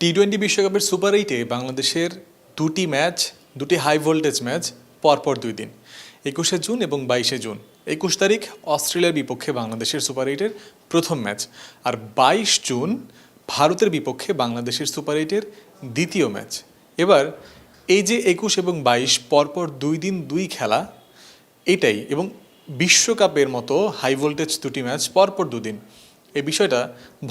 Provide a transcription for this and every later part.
T twenty বিশ্বকাপের super এইটে বাংলাদেশের দুটি ম্যাচ, দুটি হাই ভোল্টেজ ম্যাচ পরপর দুই দিন, একুশে জুন এবং বাইশে জুন। একুশ তারিখ অস্ট্রেলিয়ার বিপক্ষে বাংলাদেশের সুপার এইটের প্রথম ম্যাচ আর বাইশ জুন ভারতের বিপক্ষে বাংলাদেশের সুপার এইটের দ্বিতীয় ম্যাচ। এবার এই যে একুশ এবং বাইশ পরপর দুই দিন দুই খেলা, এটাই এবং বিশ্বকাপের মতো হাই ভোল্টেজ দুটি ম্যাচ পরপর দুদিন। এই বিষয়টা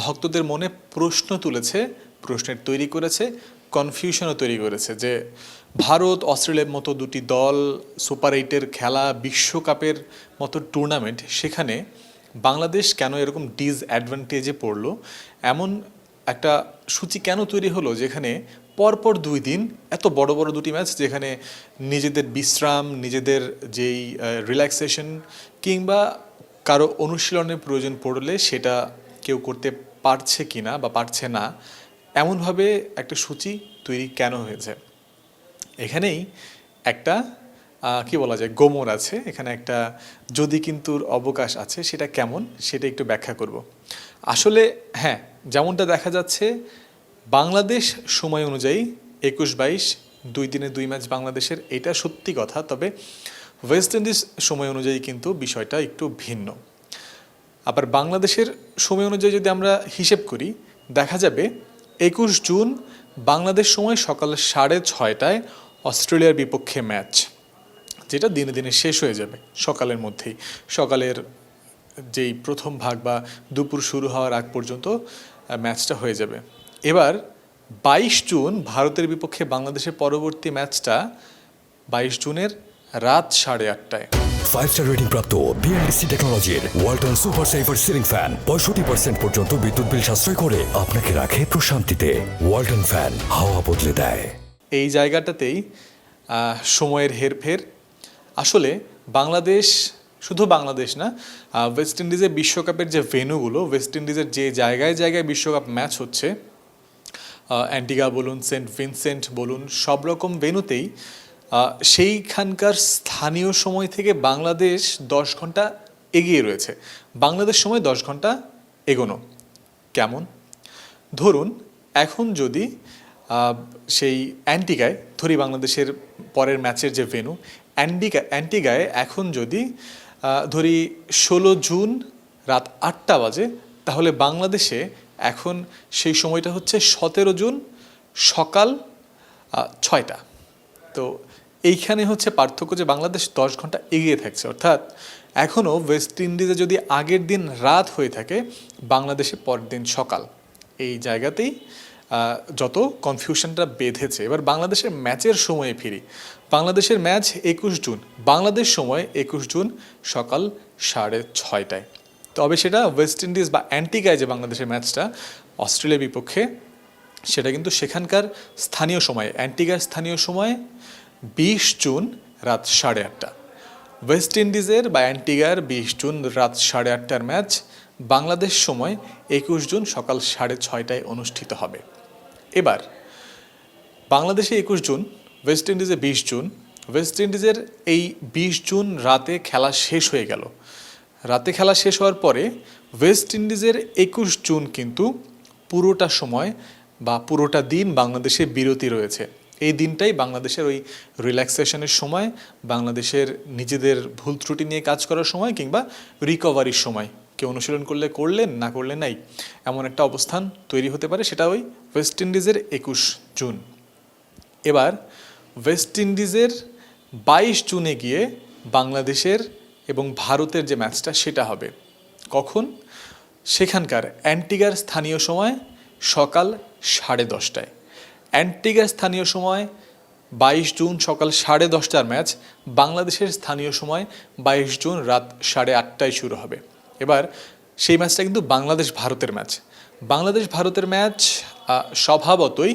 ভক্তদের মনে প্রশ্ন তুলেছে প্রশ্নের তৈরি করেছে কনফিউশনও তৈরি করেছে যে ভারত, অস্ট্রেলিয়ার মতো দুটি দল সুপার এইটের খেলা বিশ্বকাপের মতো টুর্নামেন্ট সেখানে বাংলাদেশ কেন এরকম ডিসঅ্যাডভান্টেজে পড়ল? এমন একটা সূচি কেন তৈরি হলো যেখানে পরপর দুই দিন এত বড় বড় দুটি ম্যাচ যেখানে নিজেদের বিশ্রাম, নিজেদের যেই রিল্যাক্সেশন কিংবা কারও অনুশীলনের প্রয়োজন পড়লে সেটা কেউ করতে পারছে কি না বা পারছে না এমনভাবে একটা সূচি তৈরি কেন হয়েছে? এখানেই একটা কি বলা যায়, গোমর আছে। এখানে একটা যদি কিন্তুর অবকাশ আছে, সেটা কেমন? সেটা একটু ব্যাখ্যা করব। আসলে হ্যাঁ যেমনটা দেখা যাচ্ছে, বাংলাদেশ সময় অনুযায়ী একুশ বাইশ, দুই দিনে দুই ম্যাচ বাংলাদেশের, এটা সত্যি কথা, তবে ওয়েস্ট ইন্ডিজ সময় অনুযায়ী কিন্তু বিষয়টা একটু ভিন্ন। আবার বাংলাদেশের সময় অনুযায়ী যদি আমরা হিসেব করি, দেখা যাবে একুশ জুন বাংলাদেশ সময় সকাল সাড়ে ছয়টায় অস্ট্রেলিয়ার বিপক্ষে ম্যাচ, যেটা দিনে দিনে শেষ হয়ে যাবে সকালের মধ্যেই। সকালের যেই প্রথম ভাগ বা দুপুর শুরু হওয়ার আগ পর্যন্ত ম্যাচটা হয়ে যাবে। এবার বাইশ জুন ভারতের বিপক্ষে বাংলাদেশের পরবর্তী ম্যাচটা বাইশ জুনের রাত সাড়ে আটটায়। ফাইভ স্টার রেটিং প্রাপ্ত বিএনডিসি টেকনোলজির Walton super saver ceiling fan পঁয়ষট্টি পার্সেন্ট পর্যন্ত বিদ্যুৎ বিল সাশ্রয় করে আপনাকে রাখে প্রশান্তিতে। ওয়ালটন ফ্যান হাওয়া বদলে দেয়। এই জায়গাটাতেই সময়ের হেরফের। আসলে বাংলাদেশ শুধু বাংলাদেশ না ওয়েস্ট ইন্ডিজের বিশ্বকাপের যে ভেনুগুলো ওয়েস্ট ইন্ডিজের যে জায়গায় জায়গায় বিশ্বকাপ ম্যাচ হচ্ছে অ্যান্টিগা বলুন সেন্ট ভিনসেন্ট বলুন সব রকম ভেন্যুতেই আহ, সেইখানকার স্থানীয় সময় থেকে বাংলাদেশ দশ ঘণ্টা এগিয়ে রয়েছে। বাংলাদেশ সময় দশ ঘণ্টা এগোনো। কেমন? ধরুন, এখন যদি সেই অ্যান্টিগায়, ধরি বাংলাদেশের পরের ম্যাচের যে ভেনু অ্যান্টিগা, অ্যান্টিগায় এখন যদি ধরি ষোলো জুন রাত আটটা বাজে, তাহলে বাংলাদেশে এখন সেই সময়টা হচ্ছে সতেরো জুন সকাল ছয়টা। তো এইখানে হচ্ছে পার্থক্য যে বাংলাদেশ দশ ঘণ্টা এগিয়ে থাকছে। অর্থাৎ এখনও ওয়েস্ট ইন্ডিজে যদি আগের দিন রাত হয়ে থাকে, বাংলাদেশে পরের দিন সকাল। এই জায়গাতেই যত কনফিউশনটা বেঁধেছে, এবার বাংলাদেশের ম্যাচের সময়ে ফিরি। বাংলাদেশের ম্যাচ একুশ জুন, বাংলাদেশ সময় একুশ জুন সকাল সাড়ে ছয়টায়। তবে সেটা ওয়েস্ট ইন্ডিজ বা অ্যান্টিগায় যে বাংলাদেশের ম্যাচটা অস্ট্রেলিয়ার বিপক্ষে, সেটা কিন্তু সেখানকার স্থানীয় সময় অ্যান্টিগার স্থানীয় সময় বিশ জুন রাত সাড়ে আটটা। ওয়েস্ট ইন্ডিজের বা অ্যান্টিগার বিশ জুন রাত সাড়ে আটটার ম্যাচ বাংলাদেশ সময় একুশ জুন সকাল সাড়ে ছয়টায় অনুষ্ঠিত হবে। এবার, বাংলাদেশে একুশ জুন, ওয়েস্ট ইন্ডিজে বিশ জুন, ওয়েস্ট ইন্ডিজের এই বিশ জুন রাতে খেলা শেষ হয়ে গেল। রাতে খেলা শেষ হওয়ার পরে ওয়েস্ট ইন্ডিজের একুশ জুন কিন্তু পুরোটা সময় বা পুরোটা দিন বাংলাদেশে বিরতি রয়েছে। এই দিনটাই বাংলাদেশের ওই রিল্যাক্সেশনের সময়, বাংলাদেশের নিজেদের ভুল ত্রুটি নিয়ে কাজ করার সময় কিংবা রিকভারির সময়। কেউ অনুশীলন করলে করলেন, না করলে নাই। এমন একটা অবস্থান তৈরি হতে পারে, সেটা ওই ওয়েস্ট ইন্ডিজের একুশ জুন। এবার ওয়েস্ট ইন্ডিজের বাইশ জুনে গিয়ে বাংলাদেশের এবং ভারতের যে ম্যাচটা সেটা হবে। কখন? সেখানকার অ্যান্টিগার স্থানীয় সময় সকাল সাড়ে দশটায়। অ্যান্টিগার স্থানীয় সময় বাইশ জুন সকাল সাড়ে দশটার ম্যাচ, বাংলাদেশের স্থানীয় সময় বাইশ জুন রাত সাড়ে আটটায় শুরু হবে। এবার সেই ম্যাচটা কিন্তু বাংলাদেশ ভারতের ম্যাচ। বাংলাদেশ ভারতের ম্যাচ স্বভাবতই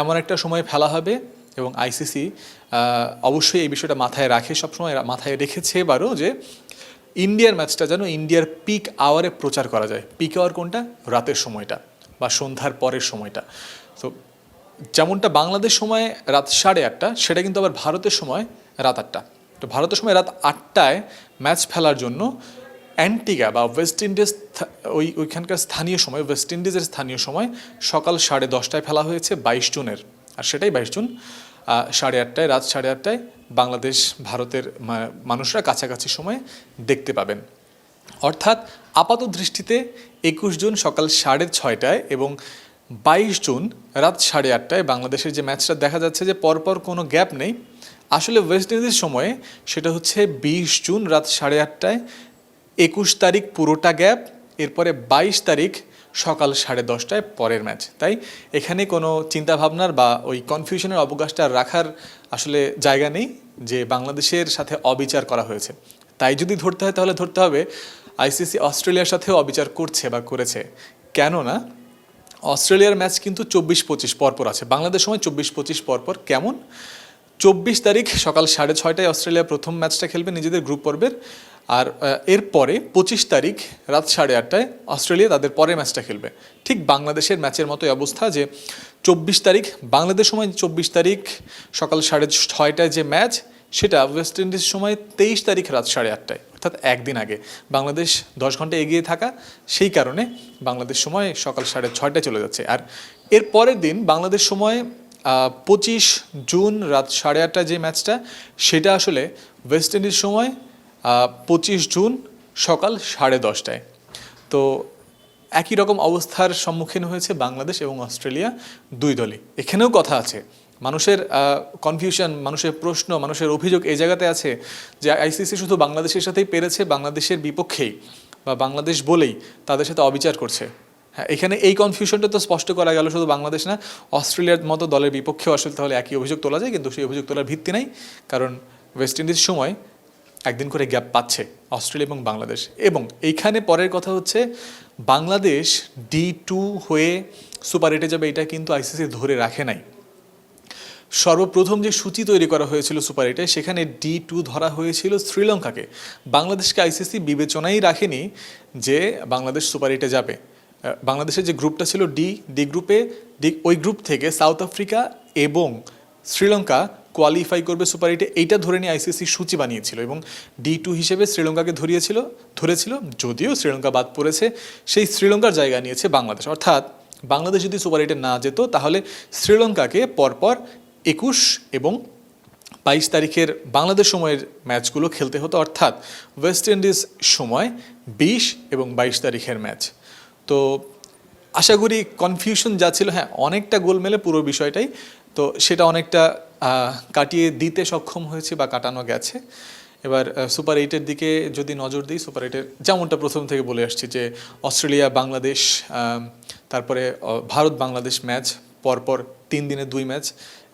এমন একটা সময় ফেলা হবে এবং আইসিসি অবশ্যই এই বিষয়টা মাথায় রাখে, সবসময় মাথায় রেখেছে এবারও যে ইন্ডিয়ার ম্যাচটা যেন ইন্ডিয়ার পিক আওয়ারে প্রচার করা যায়। পিক আওয়ার কোনটা? রাতের সময়টা বা সন্ধ্যার পরের সময়টা। তো যেমনটা বাংলাদেশ সময় রাত সাড়ে আটটা, সেটা কিন্তু আবার ভারতের সময় রাত আটটা। তো ভারতের সময় রাত আটটায় ম্যাচ ফেলার জন্য অ্যান্টিগা বা ওয়েস্ট ইন্ডিজ ওই, ওইখানকার স্থানীয় সময়, ওয়েস্ট ইন্ডিজের স্থানীয় সময় সকাল সাড়ে দশটায় ফেলা হয়েছে বাইশ জুনের। আর সেটাই বাইশ জুন সাড়ে আটটায়, রাত সাড়ে আটটায় বাংলাদেশ, ভারতের মানুষরা কাছাকাছি সময়ে দেখতে পাবেন। অর্থাৎ আপাত দৃষ্টিতে একুশ জুন সকাল সাড়ে ছয়টায় এবং বাইশ জুন রাত সাড়ে আটটায় বাংলাদেশের যে ম্যাচটা দেখা যাচ্ছে যে পরপর কোনো গ্যাপ নেই, আসলে ওয়েস্ট ইন্ডিজের সময়ে সেটা হচ্ছে বিশ জুন রাত সাড়ে আটটায় একুশ তারিখ পুরোটা গ্যাপ, এরপরে বাইশ তারিখ সকাল সাড়ে দশটায় পরের ম্যাচ। তাই এখানে কোনো চিন্তাভাবনার বা ওই কনফিউশনের অবকাশটা রাখার আসলে জায়গা নেই যে বাংলাদেশের সাথে অবিচার করা হয়েছে। তাই যদি ধরতে হয় তাহলে ধরতে হবে, আইসিসি অস্ট্রেলিয়ার সাথেও অবিচার করছে বা করেছে। কেননা অস্ট্রেলিয়ার ম্যাচ কিন্তু চব্বিশ পঁচিশ পরপর আছে। বাংলাদেশ সময় চব্বিশ পঁচিশ পরপর। কেমন? চব্বিশ তারিখ সকাল সাড়ে ছয়টায় অস্ট্রেলিয়া প্রথম ম্যাচটা খেলবে নিজেদের গ্রুপ পর্বের। আর এরপরে পঁচিশ তারিখ রাত সাড়ে আটটায় অস্ট্রেলিয়া তাদের পরের ম্যাচটা খেলবে। ঠিক বাংলাদেশের ম্যাচের মতোই অবস্থা যে চব্বিশ তারিখ, বাংলাদেশ সময় চব্বিশ তারিখ সকাল সাড়ে ছয়টায় যে ম্যাচ, সেটা ওয়েস্ট ইন্ডিজ সময় তেইশ তারিখ রাত সাড়ে আটটায়। অর্থাৎ একদিন আগে। বাংলাদেশ দশ ঘণ্টা এগিয়ে থাকা, সেই কারণে বাংলাদেশ সময় সকাল সাড়ে ছয়টায় চলে যাচ্ছে। আর এর পরের দিন বাংলাদেশ সময় পঁচিশ জুন রাত সাড়ে আটটায় যে ম্যাচটা, সেটা আসলে ওয়েস্ট ইন্ডিজ সময় পঁচিশ জুন সকাল সাড়ে দশটায়। তো একই রকম অবস্থার সম্মুখীন হয়েছে বাংলাদেশ এবং অস্ট্রেলিয়া দুই দলই। এখানেও কথা আছে। মানুষের কনফিউশন মানুষের প্রশ্ন, মানুষের অভিযোগ এই জায়গাতে আছে যে আইসিসি শুধু বাংলাদেশের সাথেই পেরেছে, বাংলাদেশের বিপক্ষেই বা বাংলাদেশ বলেই তাদের সাথে অবিচার করছে। হ্যাঁ এখানে এই কনফিউশনটা তো স্পষ্ট করা গেল, শুধু বাংলাদেশ না, অস্ট্রেলিয়ার মতো দলের বিপক্ষেও আসলে তাহলে একই অভিযোগ তোলা যায়, কিন্তু সেই অভিযোগ তোলার ভিত্তি নাই, কারণ ওয়েস্ট ইন্ডিজ সময় একদিন করে গ্যাপ পাচ্ছে অস্ট্রেলিয়া এবং বাংলাদেশ। এবং এইখানে পরের কথা হচ্ছে, বাংলাদেশ ডি টু হয়ে সুপার এইটে যাবে, এটা কিন্তু আইসিসি ধরে রাখে নাই। সর্বপ্রথম যে সূচি তৈরি করা হয়েছিল সুপার এইটে, সেখানে ডি টু ধরা হয়েছিল শ্রীলঙ্কাকে। বাংলাদেশকে আইসিসি বিবেচনাই রাখেনি যে বাংলাদেশ সুপার এইটে যাবে। বাংলাদেশের যে গ্রুপটা ছিল ডি ডি গ্রুপে ডি ওই গ্রুপ থেকে সাউথ আফ্রিকা এবং শ্রীলঙ্কা কোয়ালিফাই করবে সুপার এইটে। এইটা ধরে নিয়ে আইসিসি সূচি বানিয়েছিল এবং ডি টু হিসেবে শ্রীলঙ্কাকে ধরিয়েছিল, ধরেছিল, যদিও শ্রীলঙ্কা বাদ পড়েছে, সেই শ্রীলঙ্কার জায়গা নিয়েছে বাংলাদেশ। অর্থাৎ বাংলাদেশ যদি সুপার এইটে না যেত, তাহলে শ্রীলঙ্কাকে পরপর একুশ এবং বাইশ তারিখের বাংলাদেশ সময়ের ম্যাচগুলো খেলতে হতো, অর্থাৎ ওয়েস্ট ইন্ডিজ সময় বিশ এবং বাইশ তারিখের ম্যাচ। তো আশা করি কনফিউশন যা ছিল হ্যাঁ অনেকটা গোলমেলে পুরো বিষয়টাই। তো সেটা অনেকটা কাটিয়ে দিতে সক্ষম হয়েছে বা কাটানো গেছে। এবার সুপার এইটের দিকে যদি নজর দিই সুপার এইটের যেমনটা প্রথম থেকে বলে আসছি যে অস্ট্রেলিয়া, বাংলাদেশ তারপরে ভারত বাংলাদেশ ম্যাচ, পরপর তিন দিনে দুই ম্যাচ।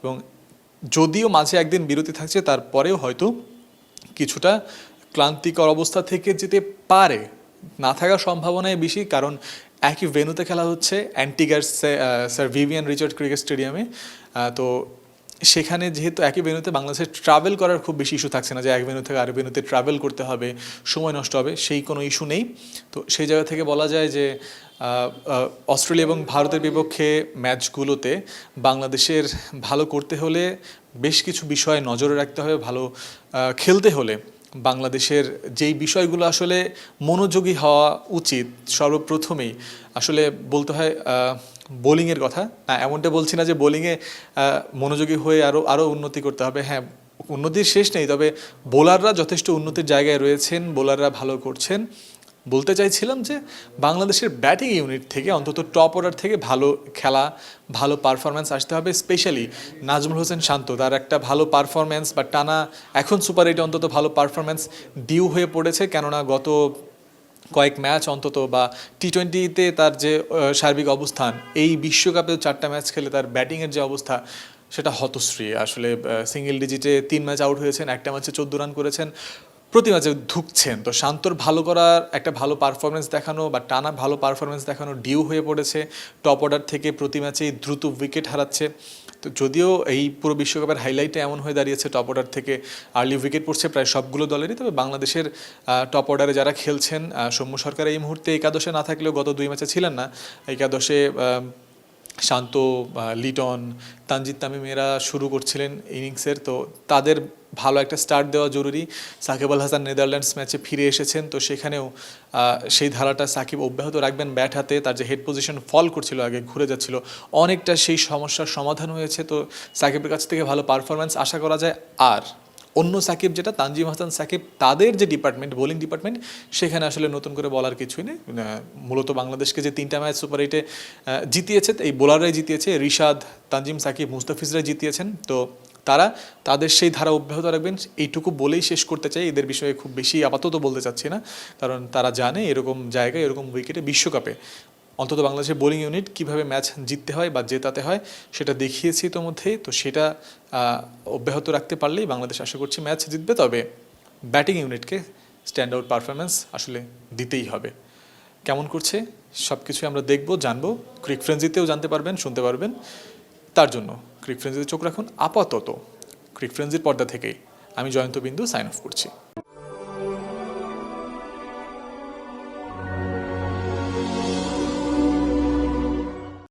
এবং যদিও মাঝে একদিন বিরতি থাকছে, তারপরেও হয়তো কিছুটা ক্লান্তিকর অবস্থা থেকে যেতে পারে। না থাকার সম্ভাবনাই বেশি, কারণ একই ভেনুতে খেলা হচ্ছে অ্যান্টিগার স্যার ভিভিয়ান রিচার্ড ক্রিকেট স্টেডিয়ামে। তো সেখানে যেহেতু একই ভেন্যুতে বাংলাদেশের ট্রাভেল করার খুব বেশি ইস্যু থাকছে না যে এক ভেন্যু থেকে আরেক ভেন্যুতে ট্রাভেল করতে হবে, সময় নষ্ট হবে, সেই কোনো ইস্যু নেই। তো সেই জায়গা থেকে বলা যায় যে অস্ট্রেলিয়া এবং ভারতের বিপক্ষে ম্যাচগুলোতে বাংলাদেশের ভালো করতে হলে বেশ কিছু বিষয়ে নজরে রাখতে হবে, ভালো খেলতে হলে। বাংলাদেশের যেই বিষয়গুলো আসলে মনোযোগী হওয়া উচিত সর্বপ্রথমেই, আসলে বলতে হয় বোলিংয়ের কথা। না এমনটা বলছি না যে বোলিংয়ে মনোযোগী হয়ে আরও আরও উন্নতি করতে হবে। হ্যাঁ উন্নতির শেষ নেই, তবে বোলাররা যথেষ্ট উন্নতির জায়গায় রয়েছেন, বোলাররা ভালো করছেন। বলতে চাইছিলাম যে বাংলাদেশের ব্যাটিং ইউনিট থেকে, অন্তত টপ অর্ডার থেকে ভালো খেলা, ভালো পারফরমেন্স আসতে হবে। স্পেশালি নাজমুল হোসেন শান্ত, তার একটা ভালো পারফরমেন্স বা টানা এখন সুপার এইটে অন্তত ভালো পারফরমেন্স ডিউ হয়ে পড়েছে। কেননা গত কয়েক ম্যাচ অন্তত বা টি টোয়েন্টিতে তার যে সার্বিক অবস্থান, এই বিশ্বকাপে চারটা ম্যাচ খেলে তার ব্যাটিংয়ের যে অবস্থা, সেটা হতশ্রী। আসলে সিঙ্গেল ডিজিটে তিন ম্যাচ আউট হয়েছেন, একটা ম্যাচে চোদ্দ রান করেছেন, প্রতি ম্যাচে ধুকছেন। তো শান্তর ভালো করার, একটা ভালো পারফরমেন্স দেখানো বা টানা ভালো পারফরমেন্স দেখানো ডিউ হয়ে পড়েছে। টপ অর্ডার থেকে প্রতি ম্যাচেই দ্রুত উইকেট হারাচ্ছে। তো যদিও এই পুরো বিশ্বকাপের হাইলাইটে এমন হয়ে দাঁড়িয়েছে টপ অর্ডার থেকে আর্লি উইকেট পড়ছে প্রায় সবগুলো দলেরই, তবে বাংলাদেশের টপ অর্ডারে যারা খেলছেন সৌম্য সরকার এই মুহূর্তে একাদশে না থাকলেও গত দুই ম্যাচে ছিলেন না। একাদশে শান্ত লিটন, তানজিদ তামিমেরা শুরু করছিলেন ইনিংসের। তো তাদের ভালো একটা স্টার্ট দেওয়া জরুরি। সাকিব আল হাসান নেদারল্যান্ডস ম্যাচে ফিরে এসেছেন। তো সেখানেও সেই ধারাটা সাকিব অব্যাহত রাখবেন ব্যাট হাতে। তার যে হেড পজিশন ফল করছিল, আগে ঘুরে যাচ্ছিল, অনেকটা সেই সমস্যার সমাধান হয়েছে। তো সাকিবের কাছ থেকে ভালো পারফরমেন্স আশা করা যায়। আর অন্য সাকিব যেটা, তানজিম হাসান সাকিব, তাদের যে ডিপার্টমেন্ট বোলিং ডিপার্টমেন্ট সেখানে আসলে নতুন করে বলার কিছুই নেই। মূলত বাংলাদেশকে যে তিনটা ম্যাচ সুপার এইটে জিতিয়েছে, এই বোলাররাই জিতিয়েছে, রিশাদ, তানজিম সাকিব, মুস্তাফিজরাই জিতিয়েছেন। তো তারা তাদের সেই ধারা অব্যাহত রাখবেন, এইটুকু বলেই শেষ করতে চাই। এদের বিষয়ে খুব বেশি আপাতত বলতে চাচ্ছি না, কারণ তারা জানে এরকম জায়গায়, এরকম উইকেটে বিশ্বকাপে অন্তত বাংলাদেশের বোলিং ইউনিট কীভাবে ম্যাচ জিততে হয় বা জেতাতে হয় সেটা দেখিয়েছি তো মধ্যেই তো সেটা অব্যাহত রাখতে পারলেই বাংলাদেশ আশা করছি ম্যাচ জিতবে। তবে ব্যাটিং ইউনিটকে স্ট্যান্ড আউট পারফরমেন্স আসলে দিতেই হবে। কেমন করছে সব কিছুই আমরা দেখব, জানব। ক্রিক ফ্রেন্সিতেও জানতে পারবেন, শুনতে পারবেন। তার জন্য ক্রিক ফ্রেন্সিতে চোখ রাখুন। আপাতত ক্রিক ফ্রেন্সির পর্দা থেকেই আমি জয়ন্ত বিন্দু সাইন অফ করছি।